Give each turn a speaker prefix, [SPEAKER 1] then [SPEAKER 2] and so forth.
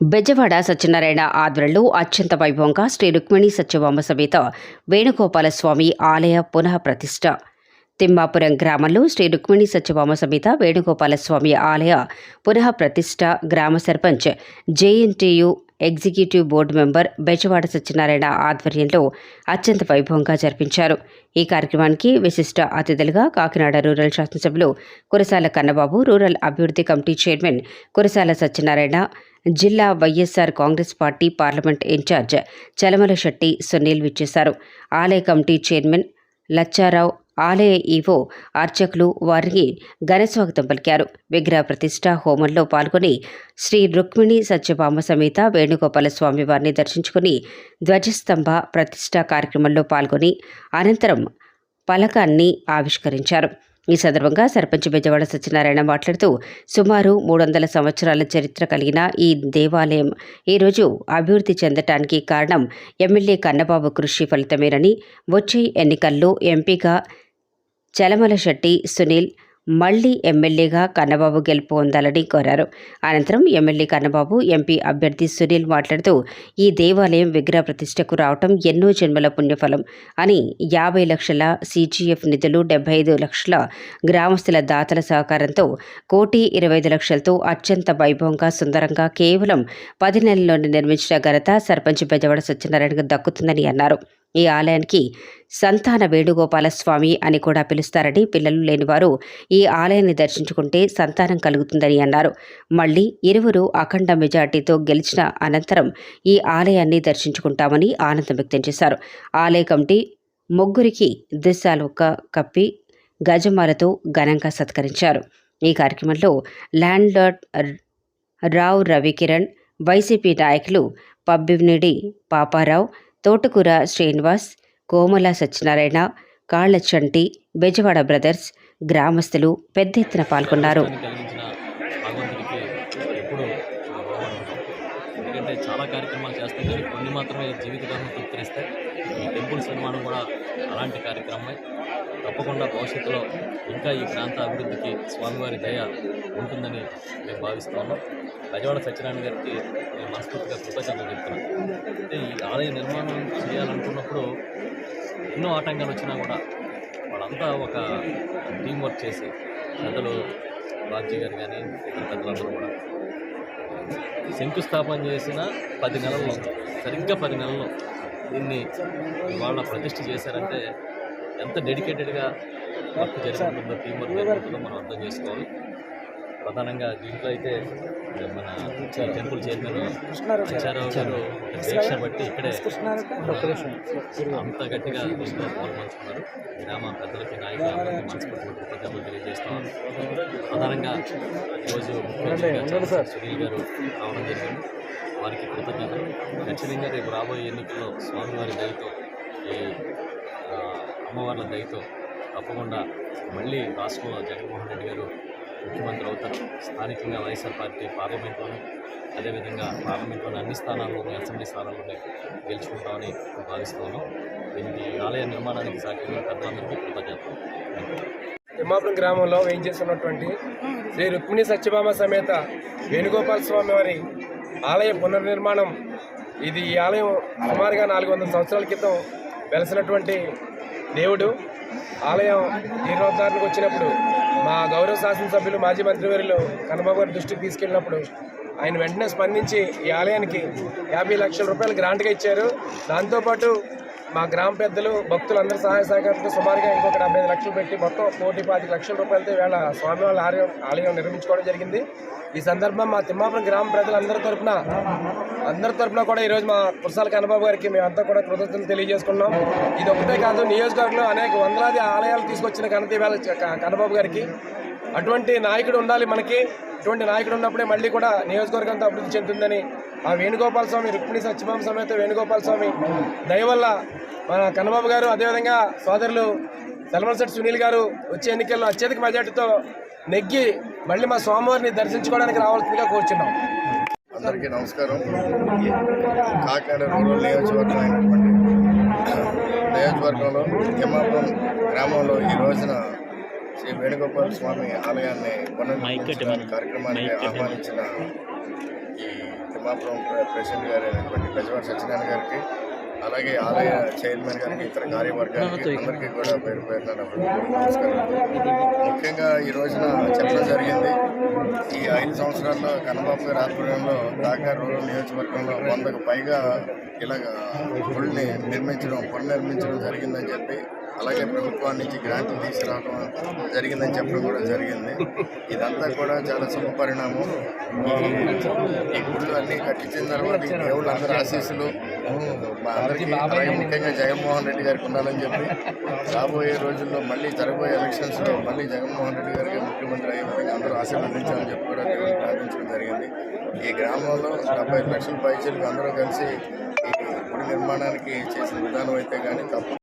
[SPEAKER 1] బెజవాడ సత్యనారాయణ ఆధ్వర్యంలో అత్యంత వైభవంగా శ్రీ రుక్మిణి సత్యభామ సమేత వేణుగోపాల స్వామి ఆలయ పునః ప్రతిష్ట. తిమ్మాపురం గ్రామంలో శ్రీ రుక్మిణి సత్యభామ సమేత వేణుగోపాల స్వామి ఆలయ పునః ప్రతిష్ట గ్రామ sarpanch JNTU executive board member Bezawada Satyanarayana ఆధ్వర్యంలో అత్యంత వైభవంగా జరిపించారు. ఈ కార్యక్రమానికి విశిష్ట అతిథులుగా కాకినాడ రూరల్ శాసనసభ్యులు కురసాల కన్నబాబు రూరల్ అభివృద్ధి కమిటీ చైర్మన్ కురసాల సత్యనారాయణ జిల్లా YSR Congress party parliament incharge Chalamalasetti Sunil విచ్చేశారు. ఆలయ కమిటీ చైర్మన్ లచ్చారావు ఆలయ ఈవో అర్చకులు వారికి ఘనస్వాగతం పలికారు. విగ్రహ ప్రతిష్ట హోమంలో పాల్గొని శ్రీ రుక్మిణి సత్యభామ సమేత వేణుగోపాల స్వామి వారిని దర్శించుకుని ధ్వజస్తంభ ప్రతిష్ట కార్యక్రమంలో పాల్గొని అనంతరం పలకాన్ని ఆవిష్కరించారు. ఈ సందర్భంగా సర్పంచ్ బెజవాడ సత్యనారాయణ మాట్లాడుతూ సుమారు మూడు వందల సంవత్సరాల చరిత్ర కలిగిన ఈ దేవాలయం ఈరోజు అభివృద్ధి చెందటానికి కారణం ఎమ్మెల్యే కన్నబాబు కృషి ఫలితమేనని వచ్చే ఎన్నికల్లో ఎంపీగా చలమల శెట్టి సునీల్ మళ్ళీ ఎమ్మెల్యేగా కన్నబాబు గెలుపు పొందాలని కోరారు. అనంతరం ఎమ్మెల్యే కన్నబాబు ఎంపీ అభ్యర్థి సునీల్ మాట్లాడుతూ ఈ దేవాలయం విగ్రహ ప్రతిష్టకు రావటం ఎన్నో జన్మల పుణ్యఫలం అని యాభై లక్షల సీజీఎఫ్ నిధులు డెబ్బై ఐదు లక్షల గ్రామస్తుల దాతల సహకారంతో కోటి ఇరవై ఐదు లక్షలతో అత్యంత వైభవంగా సుందరంగా కేవలం పది నెలల్లోనే నిర్మించిన ఘనత సర్పంచ్ బెజవాడ సత్యనారాయణకు దక్కుతుందని అన్నారు. ఈ ఆలయానికి సంతాన వేణుగోపాలస్వామి అని కూడా పిలుస్తారని పిల్లలు లేనివారు ఈ ఆలయాన్ని దర్శించుకుంటే సంతానం కలుగుతుందని అన్నారు. మళ్ళీ ఇరువురు అఖండ మెజార్టీతో గెలిచిన అనంతరం ఈ ఆలయాన్ని దర్శించుకుంటామని ఆనందం వ్యక్తం చేశారు. ఆలయ కమిటీ ముగ్గురికి దిశాలొక్క కప్పి గజమాలతో ఘనంగా సత్కరించారు. ఈ కార్యక్రమంలో landlord Rao Ravikiran YCP నాయకులు పబ్బినిడి పాపారావు తోటకూర శ్రీనివాస్ కోమల సత్యనారాయణ కాళ్ళ చంటి బెజవాడ బ్రదర్స్ గ్రామస్తులు పెద్ద ఎత్తున పాల్గొన్నారు.
[SPEAKER 2] భగవంతుడికి ఎందుకంటే చాలా కార్యక్రమాలు చేస్తాయి కానీ కొన్ని మాత్రమే జీవితకాలం తృప్తిస్తాయి ఈ టెంపుల్స్ నిర్మాణం కూడా అలాంటి కార్యక్రమమే. తప్పకుండా భవిష్యత్తులో ఇంకా ఈ ప్రాంత అభివృద్ధికి స్వామివారి దయ ఉంటుందని మేము భావిస్తున్నాం. బజవాడ బెజవాడ సత్యనారాయణ గారికి నేను మనస్ఫూర్తిగా కృతజ్ఞతలు చెప్తున్నాను. అంటే ఈ ఆలయ నిర్మాణం చేయాలనుకున్నప్పుడు ఎన్నో ఆటంకాలు వచ్చినా కూడా వాళ్ళంతా ఒక టీం వర్క్ చేసి పెద్దలు బాబ్జీ గారు కానీ ఇతర పెద్దలందరూ కూడా శంకుస్థాపన చేసిన పది నెలల్లో సరిగ్గా పది నెలల్లో దీన్ని వాళ్ళ ప్రతిష్ఠ చేశారంటే ఎంత డెడికేటెడ్గా వర్క్ జరుగుతుందో టీం వర్క్ జరుగుతుందో మనం అర్థం చేసుకోవాలి. ప్రధానంగా దీంట్లో అయితే మన టెంపుల్ చైర్మన్ లచ్చారావు గారు. దీక్ష బట్టి ఇక్కడే అంత గట్టిగా దీంట్లో పాల్పంచుకున్నారు గ్రామ పెద్దలకి నాయకులందరికీ మనస్ఫూర్తిగా కృతజ్ఞతలు తెలియజేస్తాం ప్రధానంగా ఈరోజు సునీల్ గారు రావడం జరిగింది. వారికి కృతజ్ఞతలు. ఖచ్చితంగా రేపు రాబోయే ఎన్నికల్లో స్వామివారి దయతో ఈ అమ్మవార్ల దయతో తప్పకుండా మళ్ళీ రాష్ట్రంలో జగన్మోహన్ రెడ్డి గారు ముఖ్యమంత్రి అవుతారు. స్థానికంగా వైఎస్ఆర్ పార్టీ పార్లమెంట్లోనే అదేవిధంగా పార్లమెంట్లోని అన్ని స్థానాల్లోనూ అసెంబ్లీ స్థానాల్లోనే గెలుచుకుంటామని భావిస్తున్నాను దీనికి ఆలయ నిర్మాణానికి సహకరించిన పెద్దలందరికీ కృతజ్ఞతలు.
[SPEAKER 3] తిమ్మాపురం గ్రామంలో వేయించేస్తున్నటువంటి శ్రీ రుక్మిణి సత్యభామ సమేత వేణుగోపాల స్వామి వారి ఆలయ పునర్నిర్మాణం. ఇది ఈ ఆలయం సుమారుగా నాలుగు వందల సంవత్సరాల క్రితం వెలసినటువంటి దేవుడు. ఆలయం జీర్ణోద్ధారణకు వచ్చినప్పుడు మా గౌరవ శాసనసభ్యులు మాజీ మంత్రివర్యులు కన్నబాబు గారి దృష్టికి తీసుకెళ్ళినప్పుడు ఆయన వెంటనే స్పందించి ఈ ఆలయానికి యాభై లక్షల రూపాయలు గ్రాంట్గా ఇచ్చారు. దాంతోపాటు మా గ్రామ పెద్దలు భక్తులందరూ సహాయ సహకారంతో సుమారుగా ఇంకొక డెబ్బై ఐదు లక్షలు పెట్టి మొత్తం కోటి పాతి లక్షల రూపాయలతో వేళ స్వామివారి ఆలయం ఆలయం నిర్మించుకోవడం జరిగింది. ఈ సందర్భం మా తిమ్మాపురం గ్రామ ప్రజలందరి తరపున అందరి తరపున కూడా ఈరోజు మా కురసాల కన్నబాబు గారికి మేమంతా కూడా కృతజ్ఞతలు తెలియజేసుకున్నాం. ఇది ఒకటే కాదు నియోజకవర్గంలో అనేక వందలాది ఆలయాలు తీసుకొచ్చిన ఘనత ఇవాళ కన్నబాబు గారికి. అటువంటి నాయకుడు ఉండాలి మనకి. ఇటువంటి నాయకుడు ఉన్నప్పుడే మళ్ళీ కూడా నియోజకవర్గంతో అభివృద్ధి చెందుతుందని ఆ వేణుగోపాల స్వామి రుక్మిణి సత్యభామ సమేత వేణుగోపాల స్వామి. దయవల్ల మన కన్నబాబు గారు అదేవిధంగా సోదరులు సెల్వల్సెట్ సునీల్ గారు వచ్చే ఎన్నికల్లో అత్యధిక మెజార్టీతో నెగ్గి మళ్ళీ మా స్వామివారిని దర్శించుకోవడానికి రావాల్సిందిగా కోరుచున్నాం.
[SPEAKER 4] అందరికీ నమస్కారం. కాకినాడ రూరల్ నియోజకవర్గం అయినటువంటి నియోజకవర్గంలో తిమ్మాపురం గ్రామంలో ఈ రోజున శ్రీ వేణుగోపాల స్వామి ఆలయాన్ని పునర్నిర్మించడానికి కార్యక్రమానికి ఆహ్వానించిన ఈ తిమ్మాపురం ప్రెసిడెంట్ గారు అయినటువంటి పెజవాడ సత్యనారాయణ గారికి అలాగే ఆలయ చైర్మన్ గారికి ఇతర కార్యవర్గానికి అందరికీ కూడా పేరు పేరున నమస్కారం. ముఖ్యంగా ఈ రోజున చెప్పడం జరిగింది ఈ ఐదు సంవత్సరాల్లో కన్నబాబు గారి ఆధ్వర్యంలో కాకా రూరల్ నియోజకవర్గంలో వందకు పైగా ఇలాగ గుడిని నిర్మించడం పునర్నిర్మించడం జరిగిందని చెప్పి అలాగే ప్రభుత్వాన్ని నుంచి గ్రాంట్లు తీసుకురావడం జరిగిందని చెప్పడం కూడా జరిగింది. ఇదంతా కూడా చాలా శుభ పరిణామం. ఈ- గుళ్ళు అన్నీ కట్టించిన తర్వాత ఈ దేవుళ్ళ అందరి ఆశీస్సులు మా అందరికీ అలాగే ముఖ్యంగా జగన్మోహన్ రెడ్డి గారికి ఉండాలని చెప్పి రాబోయే రోజుల్లో మళ్ళీ జరగబోయే ఎలక్షన్స్లో మళ్ళీ జగన్మోహన్ రెడ్డి గారికి ముఖ్యమంత్రి అయ్యే విధంగా అందరూ ఆశీర్వదించాలని చెప్పి కూడా దేవుని ప్రార్థించడం జరిగింది. ఈ గ్రామంలో డెబ్బై ఐదు లక్షల పైచలకు అందరూ కలిసి ఈ గుడి నిర్మాణానికి చేసిన విధానం అయితే కానీ తప్పు